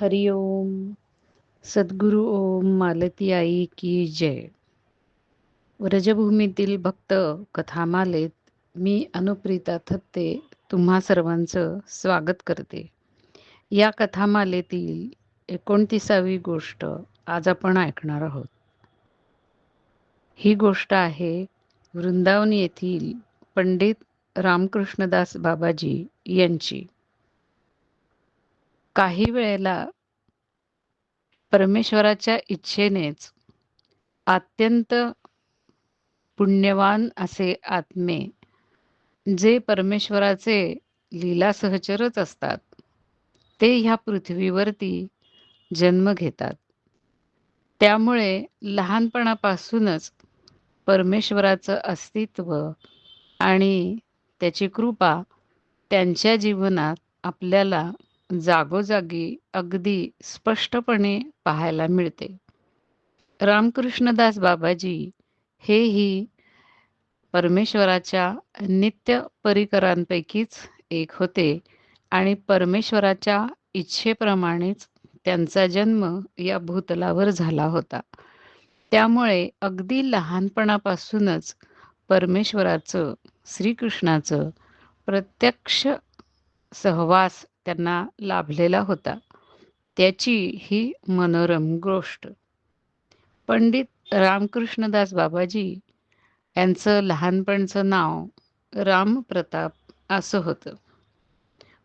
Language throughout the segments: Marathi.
हरिओम सद्गुरु ओम मालती आई की जय. व्रजभूमीतील भक्त कथामालेत मी अनुप्रिता थत्ते तुम्हा सर्वांचं स्वागत करते. या कथामालेतील एकोणतीसावी गोष्ट आज आपण ऐकणार आहोत. ही गोष्ट आहे वृंदावन येथील पंडित रामकृष्णदास बाबाजी यांची. काही वेळेला परमेश्वराच्या इच्छेनेच अत्यंत पुण्यवान असे आत्मे जे परमेश्वराचे लीला सहचरच असतात ते ह्या पृथ्वीवरती जन्म घेतात. त्यामुळे लहानपणापासूनच परमेश्वराचं अस्तित्व आणि त्याची कृपा त्यांच्या जीवनात आपल्याला जागोजागी अगदी स्पष्टपणे पाहायला मिळते. रामकृष्णदास बाबाजी हेही परमेश्वराच्या नित्य परिकरांपैकीच एक होते आणि परमेश्वराच्या इच्छेप्रमाणेच त्यांचा जन्म या भूतलावर झाला होता. त्यामुळे अगदी लहानपणापासूनच परमेश्वराचं श्रीकृष्णाचं प्रत्यक्ष सहवास त्यांना लाभलेला होता. त्याची ही मनोरम गोष्ट. पंडित रामकृष्णदास बाबाजी यांचं लहानपणचं नाव रामप्रताप असं होतं.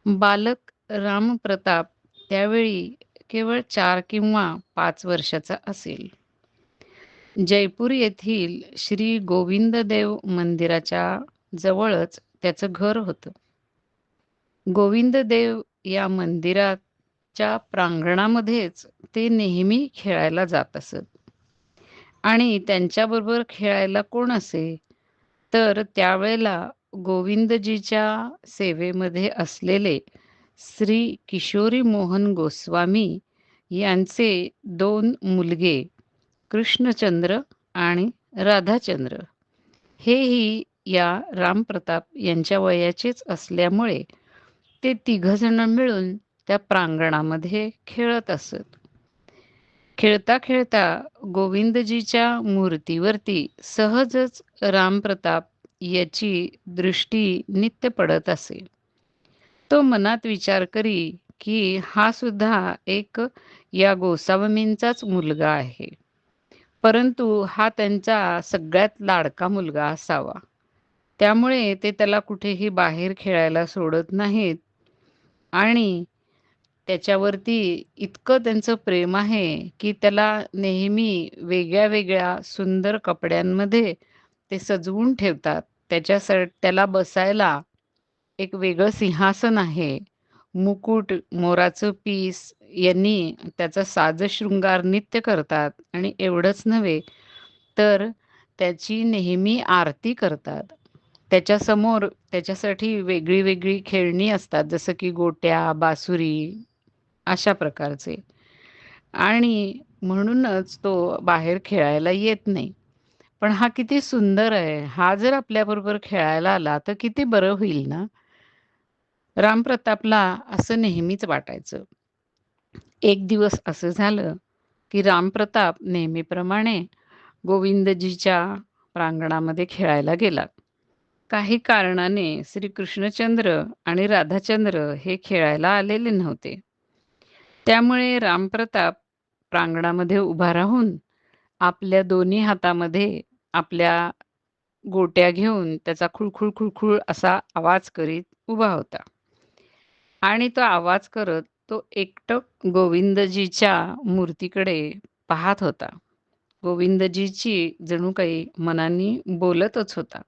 बालक रामप्रताप त्यावेळी केवळ चार किंवा पाच वर्षाचा असेल. जयपूर येथील श्री गोविंददेव मंदिराच्या जवळच त्याचं घर होतं. गोविंददेव या मंदिराच्या प्रांगणामध्येच ते नेहमी खेळायला जात असत. आणि त्यांच्याबरोबर खेळायला कोण असे? तर त्यावेळेला गोविंदजीच्या सेवेमध्ये असलेले श्री किशोरी मोहन गोस्वामी यांचे दोन मुलगे कृष्णचंद्र आणि राधाचंद्र. हेही या रामप्रताप यांच्या वयाचेच असल्यामुळे ते तिघजण मिळून त्या प्रांगणामध्ये खेळत असत. खेळता खेळता गोविंदजीच्या मूर्तीवरती सहजच रामप्रताप याची दृष्टी नित्य पडत असे. तो मनात विचार करी की हा सुद्धा एक या गोसावमींचाच मुलगा आहे. परंतु हा त्यांचा सगळ्यात लाडका मुलगा असावा. त्यामुळे ते त्याला कुठेही बाहेर खेळायला सोडत नाहीत. आणि त्याच्यावरती इतकं त्यांचं प्रेम आहे की त्याला नेहमी वेगळ्या वेगळ्या सुंदर कपड्यांमध्ये ते सजवून ठेवतात. त्याच्यासाठी त्याला बसायला एक वेगळं सिंहासन आहे. मुकुट मोराचं पीस यांनी त्याचा साजशृंगार नित्य करतात आणि एवढंच नव्हे तर त्याची नेहमी आरती करतात. त्याच्यासमोर त्याच्यासाठी वेगळी वेगळी खेळणी असतात जसं की गोट्या बासुरी अशा प्रकारचे. आणि म्हणूनच तो बाहेर खेळायला येत नाही. पण हा किती सुंदर आहे. हा जर आपल्याबरोबर खेळायला आला तर किती बरं होईल ना? रामप्रतापला असं नेहमीच वाटायचं. एक दिवस असं झालं की रामप्रताप नेहमीप्रमाणे गोविंदजीच्या प्रांगणामध्ये खेळायला गेला. काही कारणाने श्री कृष्णचंद्र आणि राधाचंद्र हे खेळायला आलेले नव्हते. त्यामुळे रामप्रताप प्रांगणामध्ये उभा राहून आपल्या दोन्ही हातामध्ये आपल्या गोट्या घेऊन त्याचा खुळखुळ खुळखुळ असा आवाज करीत उभा होता. आणि तो आवाज करत तो एकटक गोविंदजीच्या मूर्तीकडे पाहत होता. गोविंदजीची जणू काही मनाने बोलतच होता.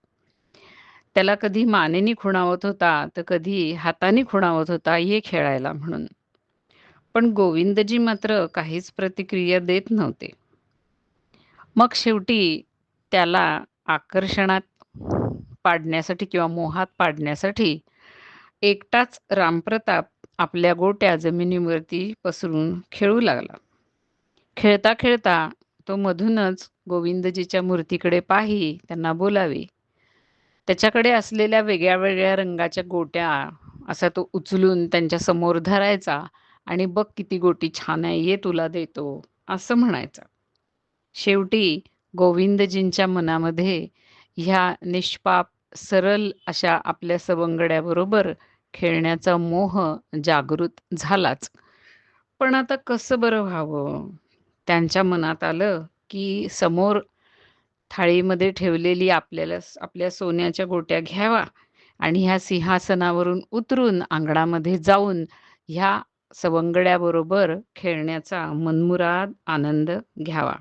त्याला कधी मानेनी खुणावत होता तर कधी हाताने खुणावत होता ये खेळायला म्हणून. पण गोविंदजी मात्र काहीच प्रतिक्रिया देत नव्हते. मग शेवटी त्याला आकर्षणात पाडण्यासाठी किंवा मोहात पाडण्यासाठी एकटाच रामप्रताप आपल्या गोट्या जमिनीवरती पसरून खेळू लागला. खेळता खेळता तो मधूनच गोविंदजीच्या मूर्तीकडे पाही त्यांना बोलावे त्याच्याकडे असलेल्या वेगळ्या वेगळ्या रंगाच्या गोट्या असा तो उचलून त्यांच्यासमोर धरायचा आणि बघ किती गोटी छान आहे ये तुला देतो असं म्हणायचा. शेवटी गोविंदजींच्या मनामध्ये ह्या निष्पाप सरल अशा आपल्या सवंगड्याबरोबर खेळण्याचा मोह जागृत झालाच. पण आता कसं बरं व्हावं? त्यांच्या मनात आलं की समोर थाळीमध्ये ठेवलेली आपल्याला आपल्या सोन्याच्या गोट्या घ्यावा आणि ह्या सिंहासनावरून उतरून अंगणामध्ये जाऊन ह्या सवंगड्याबरोबर खेळण्याचा मनमुराद आनंद घ्यावा.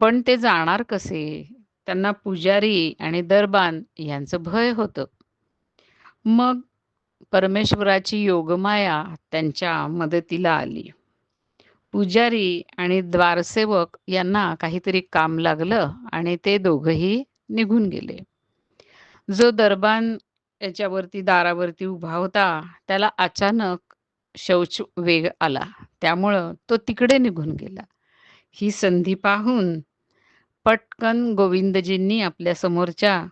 पण ते जाणार कसे? त्यांना पुजारी आणि दरबान यांचं भय होतं. मग परमेश्वराची योगमाया त्यांच्या मदतीला आली. पुजारी आणि द्वारसेवक यांना काहीतरी काम लागलं आणि ते दोघही निघून गेले. जो दरबान याच्यावरती दारावरती उभा होता त्याला अचानक शौच वेग आला. त्यामुळं तो तिकडे निघून गेला. ही संधी पाहून पटकन गोविंदजींनी आपल्या समोरच्या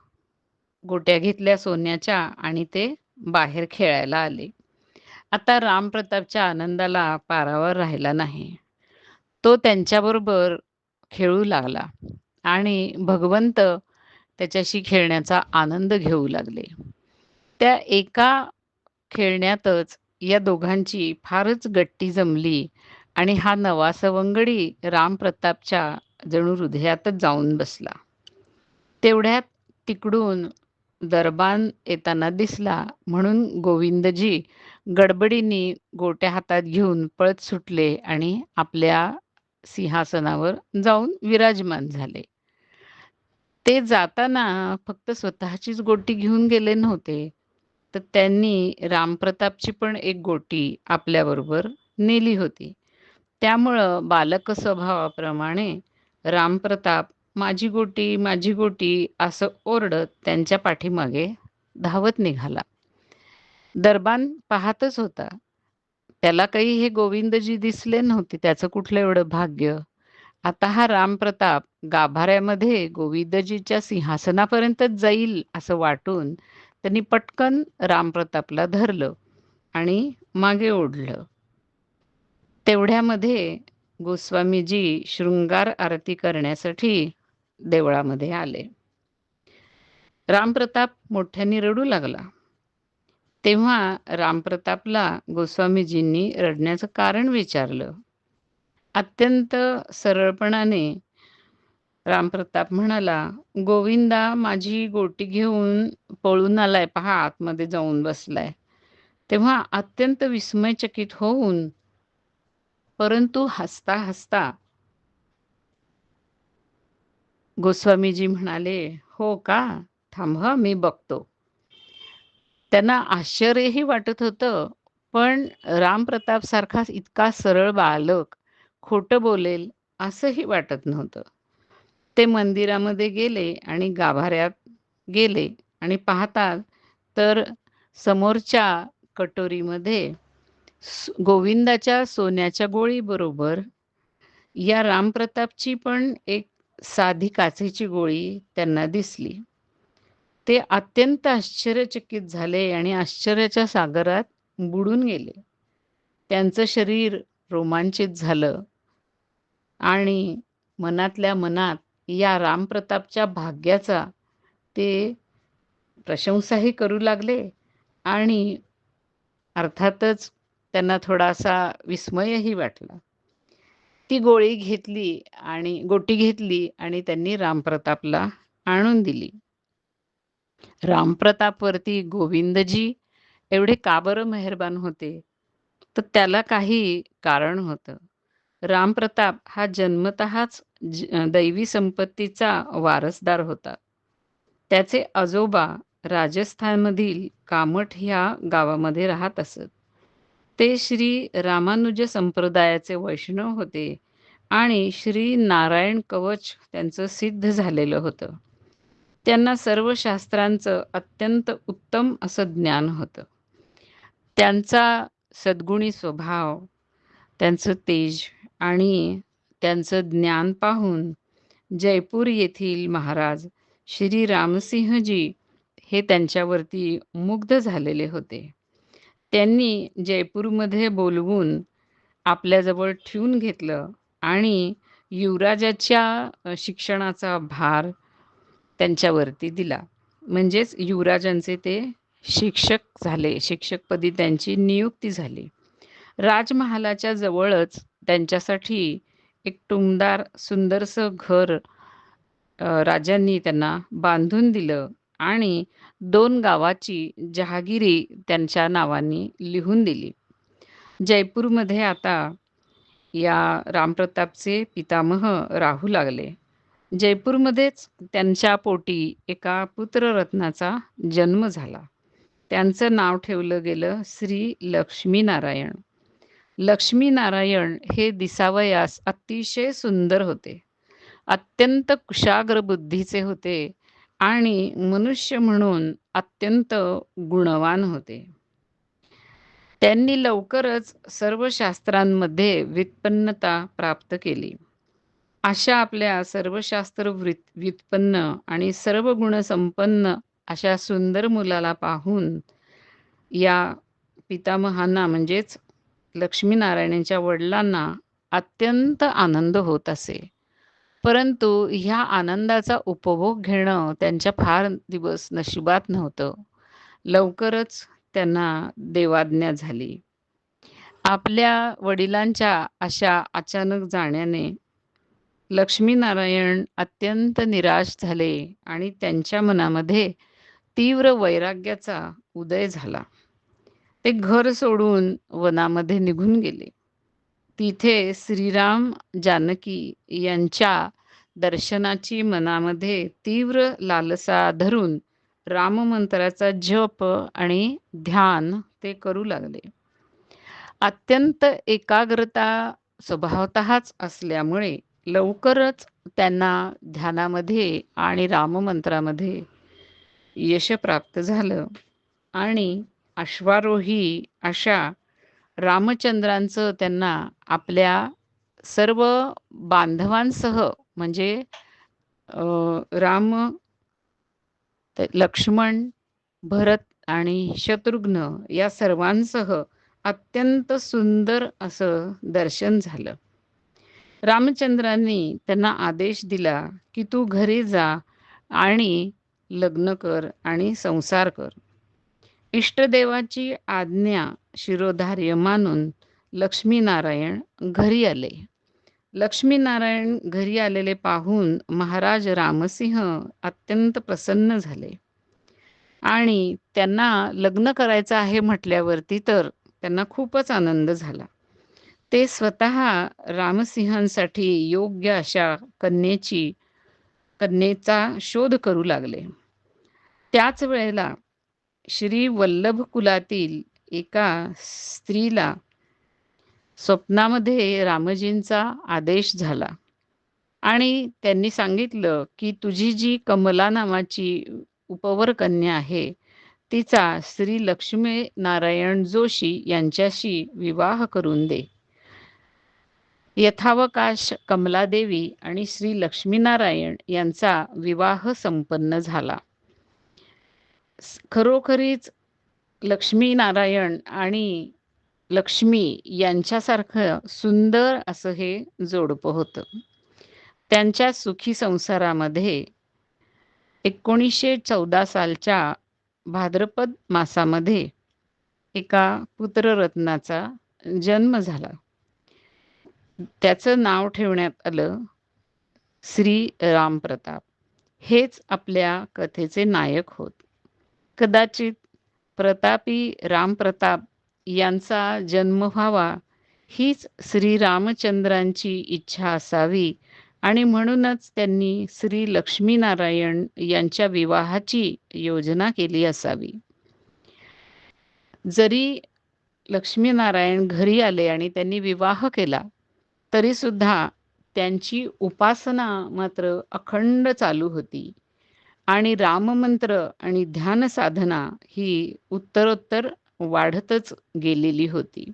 गोट्या घेतल्या सोन्याच्या आणि ते बाहेर खेळायला आले. आता रामप्रतापच्या आनंदाला पारावर राहिला नाही. तो त्यांच्याबरोबर खेळू लागला आणि भगवंत त्याच्याशी खेळण्याचा आनंद घेऊ लागले. त्या एका खेळण्यातच या दोघांची फारच गट्टी जमली आणि हा नवा सवंगडी रामप्रतापच्या जणू हृदयातच जाऊन बसला. तेवढ्यात तिकडून दरबान येताना दिसला म्हणून गोविंदजी गडबडीने गोट्या हातात घेऊन पळत सुटले आणि आपल्या सिंहासनावर जाऊन विराजमान झाले. ते जाताना फक्त स्वतःचीच गोटी घेऊन गेले नव्हते तर त्यांनी रामप्रतापची पण एक गोटी आपल्याबरोबर नेली होती. त्यामुळं बालक स्वभावाप्रमाणे रामप्रताप माझी गोटी माझी गोटी असं ओरडत त्यांच्या पाठीमागे धावत निघाला. दरबान पाहतच होता. त्याला काही हे गोविंदजी दिसले नव्हते त्याचं कुठलं एवढं भाग्य? आता हा रामप्रताप गाभाऱ्यामध्ये गोविंदजीच्या सिंहासनापर्यंतच जाईल असं वाटून त्यांनी पटकन रामप्रतापला धरलं आणि मागे ओढलं. तेवढ्यामध्ये गोस्वामीजी शृंगार आरती करण्यासाठी देवळामध्ये आले. रामप्रताप मोठ्याने रडू लागला. तेव्हा रामप्रतापला गोस्वामीजींनी रडण्याचं कारण विचारलं. अत्यंत सरळपणाने रामप्रताप म्हणाला गोविंदा माझी गोटी घेऊन पळून आलाय पहा आतमध्ये जाऊन बसलाय. तेव्हा अत्यंत विस्मयचकित होऊन परंतु हसता हसता गोस्वामीजी म्हणाले हो का? थांब मी बघतो. त्यांना आश्चर्यही वाटत होतं. पण रामप्रताप सारखा इतका सरळ बालक खोटं बोलेल असंही वाटत नव्हतं. ते मंदिरामध्ये गेले आणि गाभाऱ्यात गेले आणि पाहतात तर समोरच्या कटोरीमध्ये गोविंदाच्या सोन्याच्या गोळीबरोबर या रामप्रतापची पण एक साधी काचेची गोळी त्यांना दिसली. ते अत्यंत आश्चर्यचकित झाले आणि आश्चर्याच्या सागरात बुडून गेले. त्यांचं शरीर रोमांचित झालं आणि मनातल्या मनात या रामप्रतापच्या भाग्याचा ते प्रशंसाही करू लागले आणि अर्थातच त्यांना थोडासा विस्मयही वाटला. ती गोळी घेतली आणि गोटी घेतली आणि त्यांनी रामप्रतापला आणून दिली. रामप्रतापवरती गोविंदजी एवढे का बरं मेहरबान होते? तर त्याला काही कारण होतं. रामप्रताप हा जन्मतःच दैवी संपत्तीचा वारसदार होता. त्याचे आजोबा राजस्थानमधील कामठ ह्या गावामध्ये राहत असत. ते श्री रामानुज संप्रदायाचे वैष्णव होते आणि श्री नारायण कवच त्यांचं सिद्ध झालेलं होतं. त्यांना सर्व शास्त्रांचं अत्यंत उत्तम असं ज्ञान होतं. त्यांचा सद्गुणी स्वभाव त्यांचं तेज आणि त्यांचं ज्ञान पाहून जयपूर येथील महाराज श्री रामसिंहजी हे त्यांच्यावरती मुग्ध झालेले होते. त्यांनी जयपूरमध्ये बोलवून आपल्याजवळ ठेवून घेतलं आणि युवराजाच्या शिक्षणाचा भार त्यांच्यावरती दिला. म्हणजेच युवराजांचे ते शिक्षक झाले. शिक्षकपदी त्यांची नियुक्ती झाली. राजमहालाच्या जवळच त्यांच्यासाठी एक टुमदार सुंदरसं घर राजांनी त्यांना बांधून दिलं आणि दोन गावाची जहागिरी त्यांच्या नावांनी लिहून दिली. जयपूरमध्ये आता या रामप्रतापचे पितामह राहू लागले. जयपूरमध्येच त्यांच्या पोटी एका पुत्ररत्नाचा जन्म झाला. त्यांचं नाव ठेवलं गेलं श्री लक्ष्मीनारायण. लक्ष्मीनारायण हे दिसावयास अतिशय सुंदर होते. अत्यंत कुशाग्र बुद्धीचे होते आणि मनुष्य म्हणून अत्यंत गुणवान होते. त्यांनी लवकरच सर्व शास्त्रांमध्ये व्युत्पन्नता प्राप्त केली. अशा आपल्या सर्व शास्त्र व्युत्पन्न आणि सर्व गुणसंपन्न अशा सुंदर मुलाला पाहून या पितामहांना म्हणजेच लक्ष्मीनारायणांच्या वडिलांना अत्यंत आनंद होत असे. परंतु ह्या आनंदाचा उपभोग घेणं त्यांच्या फार दिवस नशिबात नव्हतं. लवकरच त्यांना देवाज्ञा झाली. आपल्या वडिलांच्या अशा अचानक जाण्याने लक्ष्मीनारायण अत्यंत निराश झाले आणि त्यांच्या मनामध्ये तीव्र वैराग्याचा उदय झाला. ते घर सोडून वनामध्ये निघून गेले. तिथे श्रीराम जानकी यांच्या दर्शनाची मनामध्ये तीव्र लालसा धरून राममंत्राचा जप आणि ध्यान ते करू लागले. अत्यंत एकाग्रता स्वभावतःच असल्यामुळे लवकरच त्यांना ध्यानामध्ये आणि राममंत्रामध्ये यश प्राप्त झालं. आणि अश्वारोही अशा रामचंद्रांचं त्यांना आपल्या सर्व बांधवांसह म्हणजे राम लक्ष्मण भरत आणि शत्रुघ्न या सर्वांसह अत्यंत सुंदर असं दर्शन झालं. रामचंद्रांनी त्यांना आदेश दिला की तू घरी जा आणि लग्न कर आणि संसार कर. इष्टदेवाची आज्ञा शिरोधार्य मानून लक्ष्मीनारायण घरी आले. लक्ष्मीनारायण घरी आलेले पाहून महाराज रामसिंह अत्यंत प्रसन्न झाले. आणि त्यांना लग्न करायचं आहे म्हटल्यावरती तर त्यांना खूपच आनंद झाला. ते स्वतः रामसिंहांसाठी योग्य अशा कन्येची कन्येचा शोध करू लागले. त्याच वेळेला श्री वल्लभ कुलातील एका स्त्रीला स्वप्नामध्ये रामजींचा आदेश झाला आणि त्यांनी सांगितलं की तुझी जी कमला नावाची उपवर कन्या आहे तिचा श्री लक्ष्मी नारायण जोशी यांच्याशी विवाह करून दे. यथावकाश कमलादेवी आणि श्री लक्ष्मीनारायण यांचा विवाह संपन्न झाला. खरोखरीच लक्ष्मीनारायण आणि लक्ष्मी यांच्यासारखं सुंदर असं हे जोडपं होतं. त्यांच्या सुखी संसारामध्ये एकोणीसशे चौदा सालच्या भाद्रपद मासामध्ये एका पुत्ररत्नाचा जन्म झाला. त्याचं नाव ठेवण्यात आलं श्री रामप्रताप. हेच आपल्या कथेचे नायक होत. कदाचित प्रतापी रामप्रताप यांचा जन्म व्हावा हीच श्रीरामचंद्रांची इच्छा असावी आणि म्हणूनच त्यांनी श्री लक्ष्मीनारायण यांच्या विवाहाची योजना केली असावी. जरी लक्ष्मीनारायण घरी आले आणि त्यांनी विवाह केला तरीसुद्धा त्यांची उपासना मात्र अखंड चालू होती. आणि राममंत्र आणि ध्यान साधना ही उत्तरोत्तर वाढतच गेलेली होती.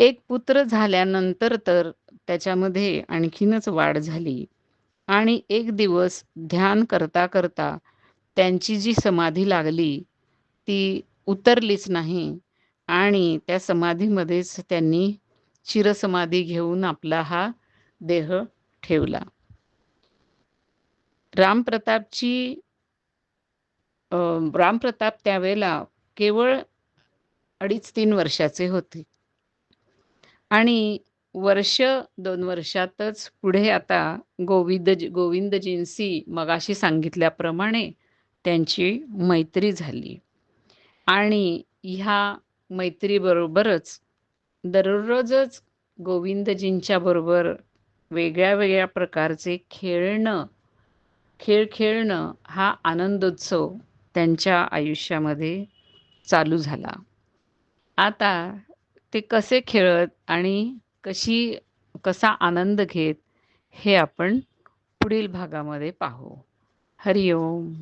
एक पुत्र झाल्यानंतर तर त्याच्यामध्ये आणखीनच वाढ झाली. आणि एक दिवस ध्यान करता करता त्यांची जी समाधी लागली ती उतरलीच नाही. आणि त्या समाधीमध्येच त्यांनी चिरसमाधी घेऊन आपला हा देह ठेवला. रामप्रतापची रामप्रताप त्यावेळेला केवळ अडीच तीन वर्षाचे होते. आणि वर्ष दोन वर्षातच पुढे आता गोविंद गोविंदजींशी मगाशी सांगितल्याप्रमाणे त्यांची मैत्री झाली. आणि ह्या मैत्रीबरोबरच दररोजच गोविंदजींच्या बरोबर वेगळ्या वेगळ्या प्रकारचे खेळणं खेळ खेळणं हा आनंदोत्सव त्यांच्या आयुष्यामध्ये चालू झाला. आता ते कसे खेळत आणि कशी कसा आनंद घेत हे आपण पुढील भागामध्ये पाहू. हरिओम.